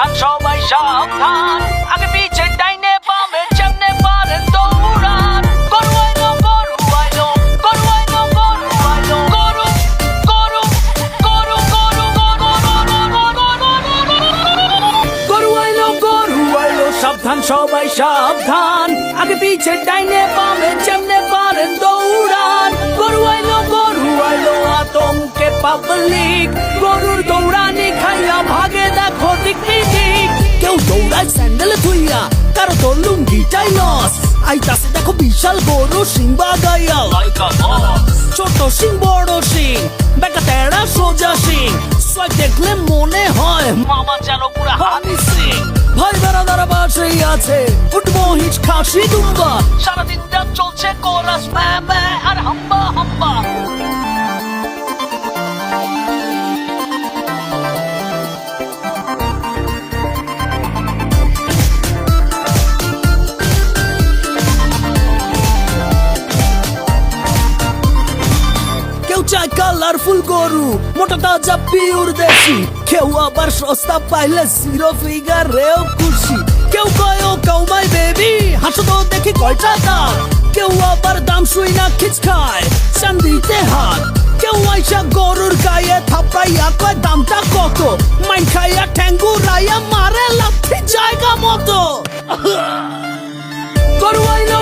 সাবধান, সবাই সাবধান। আগে পিছে ডাইনে বামে যেমনে পারেন দৌড়ান। সাবধান, সবাই সাবধান। আগে পিছে ডাইনে বামে যেমনে পারেন দৌড়ান। স্যান্ডেল ধুইয়া কারও তোর লুঙ্গিটাই লস আইতাছে দেখো বিশাল গরু সিংবা গাইয়া ছোট সিং বড় সিং বেকা তেড়া সোজা সিং। সোয়াগ দেখলে মনে হয় মামা যেন পুরা হানি সিং। ভাই বেড়াদারা বাসেই আছে হিচ খাসি দুম্বা। সারাদিনটা চলছে কোরাস ম্যা ম্যা আর হাম্বা। কেউ চায় কালারফুল গরু, মোটা তাজা পিওর দেশি। কেউ আবার সস্তা পাইলে জিরো ফিগার রেও খুশি। কেউ কয়, ও কাউমাই বেবি হাসো তো দেখি কয়টা দাম কেউ আবার দাম শুই না খিচ খায়, চান্দিতে হাত। কেউ আইসা গরুর গায়ে থাপড়াইয়া কয়, দামটা কত? মাইন খাইয়া ঠ্যাঙ্গু রাইয়া মারে লাথি জায়গা মতো। গরু আইলো